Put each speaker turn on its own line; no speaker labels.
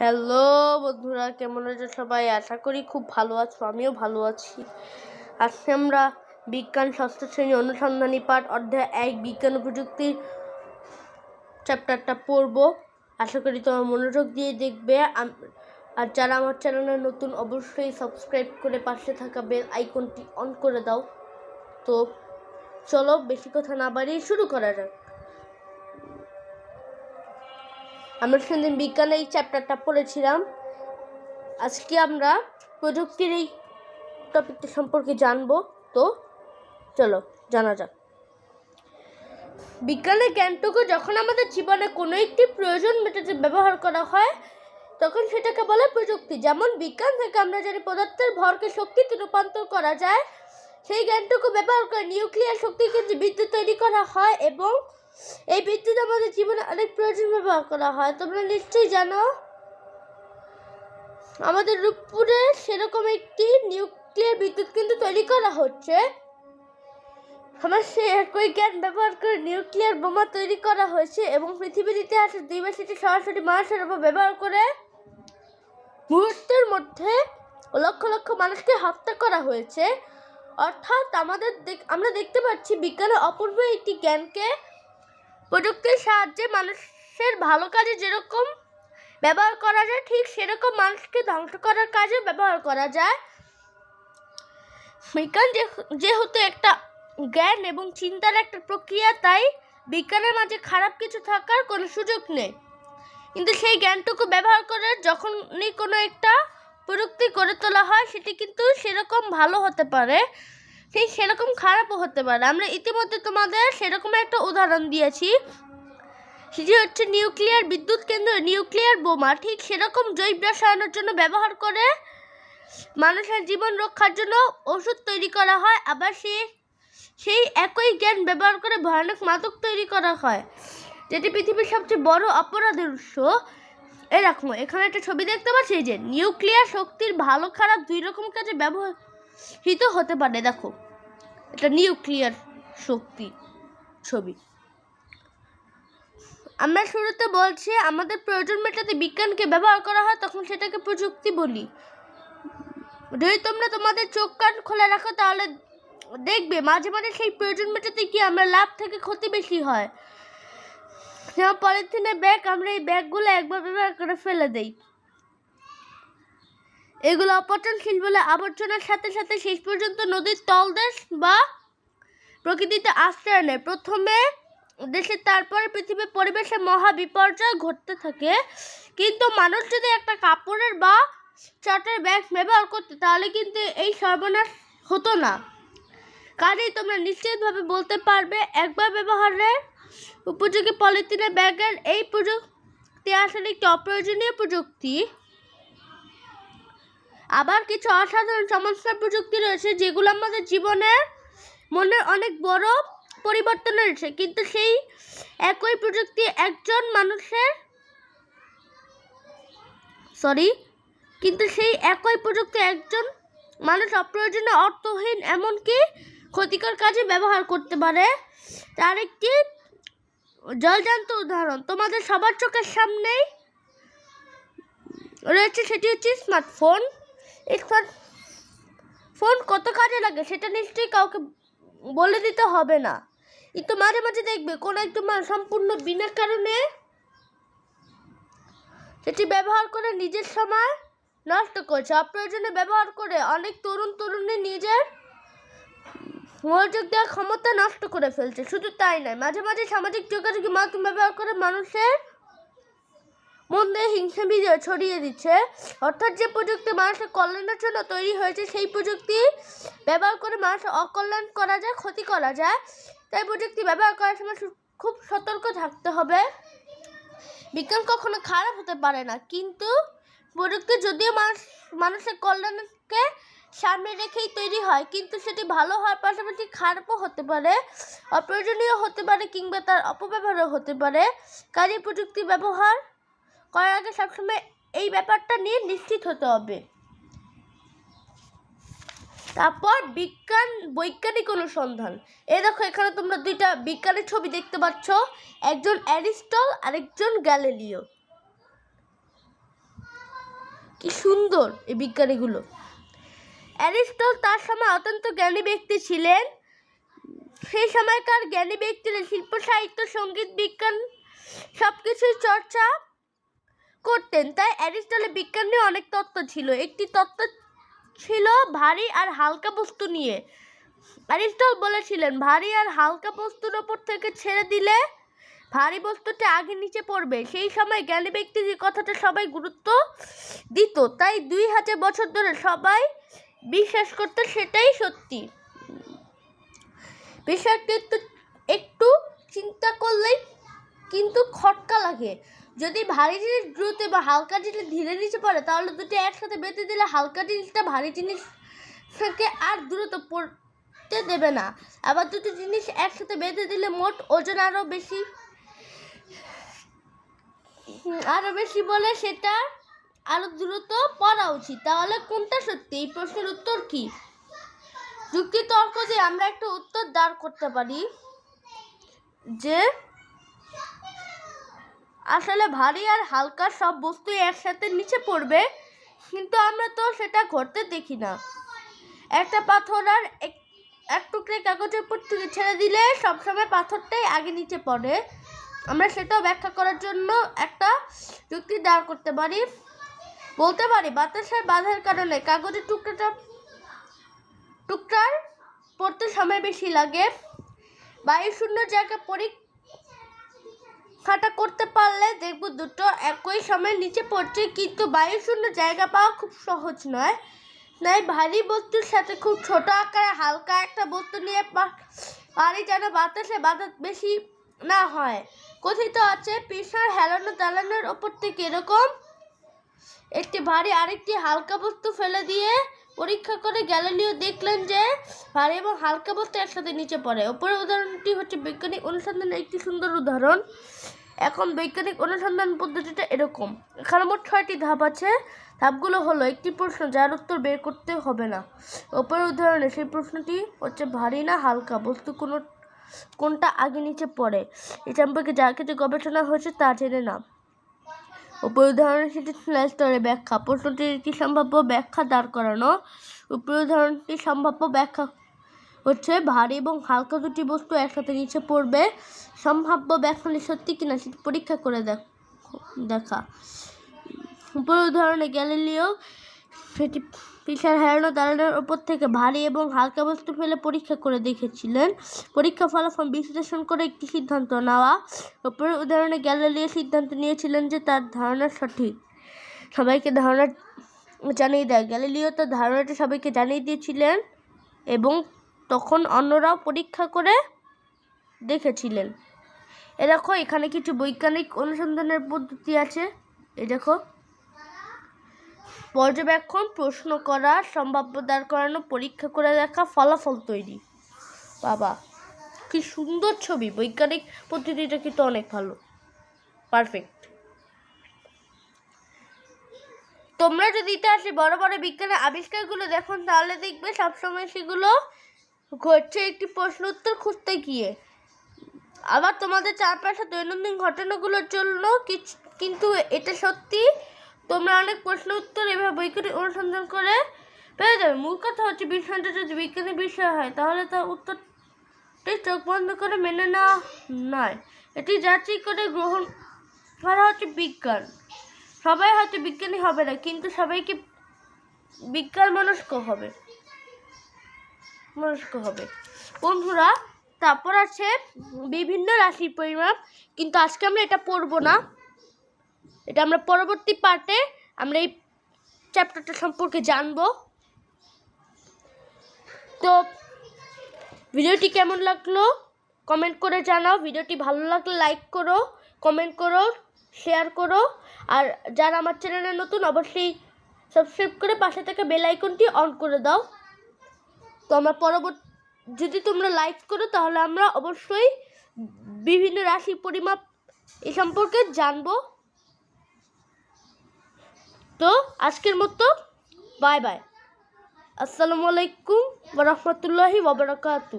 Hello বন্ধুরা, কেমন আছো সবাই? আশা করি খুব ভালো আছো, আমিও ভালো আছি। আজকে আমরা বিজ্ঞান, ষষ্ঠ শ্রেণি অনুসন্ধানী পাঠ অধ্যায় এক, বিজ্ঞান প্রযুক্তির চ্যাপ্টারটা পড়ব। আশা করি তোমার মনোযোগ দিয়ে দেখবে। আর যারা আমার চ্যানেলে নতুন, অবশ্যই সাবস্ক্রাইব করে পাশে থাকা বেল আইকনটি অন করে দাও। তো চলো, বেশি কথা না বাড়িয়ে শুরু করা যাক। আমরা সেদিন বিজ্ঞানের এই চ্যাপ্টারটা পড়েছিলাম। আজকে আমরা প্রযুক্তির এই টপিকটা সম্পর্কে জানব। তো চলো, জানা যাক। বিজ্ঞানের জ্ঞানটুকু যখন আমাদের জীবনে কোনো একটি প্রয়োজন মেটাতে ব্যবহার করা হয়, তখন সেটাকে বলে প্রযুক্তি। যেমন বিজ্ঞান থেকে আমরা জানি পদার্থের ভরকে শক্তিতে রূপান্তর করা যায়। সেই জ্ঞানটুকু ব্যবহার করে নিউক্লিয়ার শক্তি কিন্তু বিদ্যুৎ তৈরি করা হয় এবং এই বিদ্যুৎ আমাদের জীবনে অনেক প্রয়োজন ব্যবহার করা হয়। তোমরা নিশ্চয়ই জানো, আমাদের রূপপুরে সেরকম একটি নিউক্লিয়ার বিদ্যুৎ কিন্তু তৈরি করা হচ্ছে। আমার সে একই জ্ঞান ব্যবহার করে নিউক্লিয়ার বোমা তৈরি করা হয়েছে এবং পৃথিবীর ইতিহাসে দুই সেটি সরাসরি মানুষের উপর ব্যবহার করে মুহূর্তের মধ্যে লক্ষ লক্ষ মানুষকে হত্যা করা হয়েছে। অর্থাৎ আমাদের আমরা দেখতে পাচ্ছি বিজ্ঞানের অপূর্ব একটি জ্ঞানকে প্রযুক্তির সাহায্যে মানুষের ভালো কাজে যেরকম ব্যবহার করা যায়, ঠিক সেরকম মানুষকে ধ্বংস করার কাজে ব্যবহার করা যায়। বিজ্ঞান যেহেতু একটা জ্ঞান এবং চিন্তার একটা প্রক্রিয়া, তাই বিজ্ঞানের মাঝে খারাপ কিছু থাকার কোনো সুযোগ নেই। কিন্তু সেই জ্ঞানটুকু ব্যবহার করে যখনই কোনো একটা প্রযুক্তি গড়ে তোলা হয়, সেটি কিন্তু সেরকম ভালো হতে পারে। সেই সেরকম খারাপও হতে পারে। আমরা ইতিমধ্যে তোমাদের সেরকম একটা উদাহরণ দিয়েছি। সেটি হচ্ছে নিউক্লিয়ার বিদ্যুৎ কেন্দ্র, নিউক্লিয়ার বোমা। ঠিক সেরকম জৈব রসায়নের জন্য ব্যবহার করে মানুষের জীবন রক্ষার জন্য ওষুধ তৈরি করা হয়। আবার সে, সেই একই জ্ঞান ব্যবহার করে ভয়ানক মাদক তৈরি করা হয়, যেটি পৃথিবীর সবচেয়ে বড় অপরাধের উৎস। এরকম এখানে একটা ছবি দেখতে পাচ্ছি যে নিউক্লিয়ার শক্তির ভালো খারাপ দুই রকম কাজে ব্যবহৃত হতে পারে, দেখো। এটা নিউক্লিয়ার শক্তি ছবি। আমরা শুরুতে বলছি, আমাদের প্রয়োজন মেটাতে বিজ্ঞানকে ব্যবহার করা হয়, তখন সেটাকে প্রযুক্তি বলি। যদি তোমরা তোমাদের চোখ কান খোলা রাখো, তাহলে দেখবে মাঝে মাঝে সেই প্রয়োজন মেটাতে কি আমরা লাভ থেকে ক্ষতি বেশি হয়। যেমন পলিথিনের ব্যাগ, আমরা এই ব্যাগগুলো একবার ব্যবহার করে ফেলে দেই। এগুলো অপচনশীল বলে আবর্জনার সাথে সাথে শেষ পর্যন্ত নদীর তলদেশ বা প্রকৃতিতে আশ্রয় নেয়। প্রথমে দেশে, তারপরে পৃথিবীর পরিবেশে মহা বিপর্যয় ঘটতে থাকে। কিন্তু মানুষ যদি একটা কাপড়ের বা চাটের ব্যাগ ব্যবহার করতো, তাহলে কিন্তু এই সর্বনাশ হতো না। কাজেই তোমরা নিশ্চিতভাবে বলতে পারবে, একবার ব্যবহারের উপযোগী পলিথিনের ব্যাগের এই প্রযুক্তি আসলে একটি অপ্রয়োজনীয় প্রযুক্তি। আবার কিছু অসাধারণ চমৎকার প্রযুক্তি রয়েছে যেগুলো আমাদের জীবনের মনের অনেক বড় পরিবর্তন এনেছে। কিন্তু সেই একই প্রযুক্তি একজন মানুষের সরি, কিন্তু সেই একই প্রযুক্তি একজন মানুষ অপ্রয়োজনীয় অর্থহীন এমনকি ক্ষতিকর কাজে ব্যবহার করতে পারে। তার একটি জলজান্ত উদাহরণ, তোমাদের সবার চোখের সামনেই রয়েছে, সেটি হচ্ছে স্মার্টফোন স্মার্ট ফোন কত কাজে লাগে সেটা নিশ্চয়ই কাউকে বলে দিতে হবে না। কিন্তু মাঝে মাঝে দেখবে, কোনো একটু মা- সম্পূর্ণ বিনা কারণে সেটি ব্যবহার করে নিজের সময় নষ্ট করছে। অপ্রয়োজনে ব্যবহার করে অনেক তরুণ তরুণী নিজের মনোযোগ দেওয়ার ক্ষমতা নষ্ট করে ফেলছে। শুধু তাই নয়, মাঝে মাঝে সামাজিক যোগাযোগ মাধ্যম ব্যবহার করে মানুষের মধ্যে হিংসা বীজ ছড়িয়ে দিচ্ছে। অর্থাৎ যে প্রযুক্তি মানুষের কল্যাণের জন্য তৈরি হয়েছে, সেই প্রযুক্তি ব্যবহার করে মানুষের অকল্যাণ করা যায়, ক্ষতি করা যায়। তাই প্রযুক্তি ব্যবহার করার সময় খুব সতর্ক থাকতে হবে। বিজ্ঞান কখনো খারাপ হতে পারে না, কিন্তু প্রযুক্তি যদিও মানুষ মানুষের কল্যাণকে সামনে রেখেই তৈরি হয়, কিন্তু সেটি ভালো হওয়ার পাশাপাশি খারাপও হতে পারে, অপ্রয়োজনীয় হতে পারে কিংবা তার অপব্যবহারও হতে পারে। কাজে প্রযুক্তি ব্যবহার করার আগে সবসময় এই ব্যাপারটা নিয়ে নিশ্চিত হতে হবে। তারপর বিজ্ঞান, বৈজ্ঞানিক অনুসন্ধান। এই দেখো, এখানে তোমরা দুইটা বিজ্ঞানের ছবি দেখতে পাচ্ছ। একজন অ্যারিস্টল, আরেকজন গ্যালিলিও। কি সুন্দর এই বিজ্ঞানীগুলো। অ্যারিস্টল তার সময় অত্যন্ত জ্ঞানী ব্যক্তি ছিলেন। সেই সময়কার জ্ঞানী ব্যক্তিরা শিল্প, সাহিত্য, সংগীত, বিজ্ঞান সব কিছুই চর্চা করতেন, তাই অ্যারিস্টলের বিজ্ঞান নিয়ে অনেক তত্ত্ব ছিল। একটি তত্ত্ব ছিল ভারী আর হালকা বস্তু নিয়ে। অ্যারিস্টল বলেছিলেন, ভারী আর হালকা বস্তুর ওপর থেকে ছেড়ে দিলে ভারী বস্তুটা আগে নিচে পড়বে। সেই সময় জ্ঞানী ব্যক্তি যে কথাটা সবাই গুরুত্ব দিত, তাই দুই হাজার বছর ধরে সবাই বিশ্বাস করতো সেটাই সত্যি। বিষয়টি একটু একটু চিন্তা করলেই কিন্তু খটকা লাগে। যদি ভারী জিনিস দ্রুত বা হালকা জিনিস ধীরে নিচে পড়ে তাহলে দুটি একসাথে বেঁধে দিলে হালকা জিনিসটা ভারী জিনিস থেকে আর দ্রুত পড়তে দেবে না। আবার দুটি জিনিস একসাথে বেঁধে দিলে মোট ওজন আরও বেশি আরও বেশি বলে সেটা আরও দ্রুত পড়া উচিত। তাহলে কোনটা সত্যি? এই প্রশ্নের উত্তর কি? যুক্তি তর্ক দিয়ে আমরা একটা উত্তর দাঁড় করতে পারি যে আসলে ভারী আর হালকা সব বস্তু একসাথে নিচে পড়বে, কিন্তু আমরা তো সেটা ঘটতে দেখি না। একটা পাথর আর এক- টুকরে কাগজের উপর ছেড়ে দিলে সবসময় পাথরটাই আগে নিচে পড়ে। আমরা সেটাও ব্যাখ্যা করার জন্য একটা যুক্তি দাঁড় করতে পারি। বলতে পারি, বাতাসের বাধার কারণে কাগজের টুকরাটা, টুকরার পড়তে সময় বেশি লাগে। বায়ু শূন্য জায়গা পরীক্ষাটা করতে পারলে দেখব দুটো একই সময় নিচে পড়ছে, কিন্তু বায়ু শূন্য জায়গা পাওয়া খুব সহজ নয়। তাই ভারী বস্তুর সাথে খুব ছোট আকারে হালকা একটা বস্তু নিয়ে পারি যেন বাতাসে বাতাস বেশি না হয়। কথিত আছে পিসার হেলানো দালানোর ওপর থেকে এরকম একটি ভারী আরেকটি হালকা বস্তু ফেলে দিয়ে পরীক্ষা করে গ্যালিলিও দেখলেন যে ভারী এবং হালকা বস্তু একসাথে নিচে পড়ে। ওপরের উদাহরণটি হচ্ছে বৈজ্ঞানিক অনুসন্ধানের একটি সুন্দর উদাহরণ। এখন বৈজ্ঞানিক অনুসন্ধান পদ্ধতিটা এরকম। এখানে মোট ছয়টি ধাপ আছে। ধাপগুলো হলো, একটি প্রশ্ন যার উত্তর বের করতে হবে না। ওপরের উদাহরণে সেই প্রশ্নটি হচ্ছে, ভারী না হালকা? বস্তু কোনো, কোনটা আগে নিচে পড়ে? এ সম্পর্কে যা কিছু গবেষণা হয়েছে তা জেনে না উপর উদাহরণটি সেটি স্তরে ব্যাখ্যা। প্রশ্নটির একটি সম্ভাব্য ব্যাখ্যা দাঁড় করানো? উপর উদাহরণটি সম্ভাব্য ব্যাখ্যা হচ্ছে, ভারী এবং হালকা দুটি বস্তু একসাথে নিচে পড়বে। সম্ভাব্য ব্যাখ্যাটি সত্যি কিনা সেটি পরীক্ষা করে দেখ, দেখা। উপর উদাহরণে গ্যালিলিও সেটি পিসার হারানো দালানের ওপর থেকে ভারী এবং হালকা বস্তু ফেলে পরীক্ষা করে দেখেছিলেন। পরীক্ষা ফলাফল বিশ্লেষণ করে একটি সিদ্ধান্ত নেওয়া। উপরের উদাহরণে গ্যালিলিও সিদ্ধান্ত নিয়েছিলেন যে তার ধারণা সঠিক। সবাইকে ধারণা জানিয়ে দেয়। গ্যালিলিও তার ধারণাটি সবাইকে জানিয়ে দিয়েছিলেন এবং তখন অন্যরাও পরীক্ষা করে দেখেছিলেন। এ দেখো, এখানে কিছু বৈজ্ঞানিক অনুসন্ধানের পদ্ধতি আছে। এ দেখো। পর্যবেক্ষণ, প্রশ্ন করা, সম্ভাব্য দাঁড় করানো, পরীক্ষা করে দেখা, ফলাফল তৈরি। বাবা, কি সুন্দর ছবি। বৈজ্ঞানিক পদ্ধতিটা কিন্তু অনেক ভালো। পারফেক্ট। তোমরা যদি ইতিহাসে বড় বড় বিজ্ঞানের আবিষ্কারগুলো দেখো, তাহলে দেখবে সবসময় সেগুলো ঘটছে একটি প্রশ্ন উত্তর খুঁজতে গিয়ে। আবার তোমাদের চারপাশে দৈনন্দিন ঘটনাগুলোর জন্য কিছু, কিন্তু এটা সত্যি তোমরা অনেক প্রশ্ন উত্তর এভাবে বৈজ্ঞানিক অনুসন্ধান করে পেয়ে যাবে। মূল কথা হচ্ছে বিষয়টা যদি বিজ্ঞানের বিষয় হয়, তাহলে তার উত্তরটি চোখ বন্ধ করে মেনে নেওয়া নয়। এটি যাচাই করে গ্রহণ করা হচ্ছে বিজ্ঞান। সবাই হয়তো বিজ্ঞানী হবে না, কিন্তু সবাইকে বিজ্ঞান মনস্ক হবে? মনস্ক হবে। বন্ধুরা, তারপর আছে বিভিন্ন রাশির পরিমাপ, কিন্তু আজকে আমরা এটা পড়ব না। এটা আমরা পরবর্তী পার্টে আমরা এই চ্যাপ্টারটা সম্পর্কে জানব। তো ভিডিওটি কেমন লাগল? কমেন্ট করে জানাও। ভিডিওটি ভালো লাগলে লাইক করো, কমেন্ট করো, শেয়ার করো। আর যারা আমার চ্যানেলে নতুন, অবশ্যই সাবস্ক্রাইব করে পাশে থেকে বেল আইকনটি অন করে দাও। তো আমরা পরবর্তী, যদি তোমরা লাইক করো, তাহলে আমরা অবশ্যই বিভিন্ন রাশি পরিমাপ এ সম্পর্কে জানব। তো আজকের মতো বাই বাই। আসসালামু আলাইকুম রহমতুল্লাহি ওবরাকাতু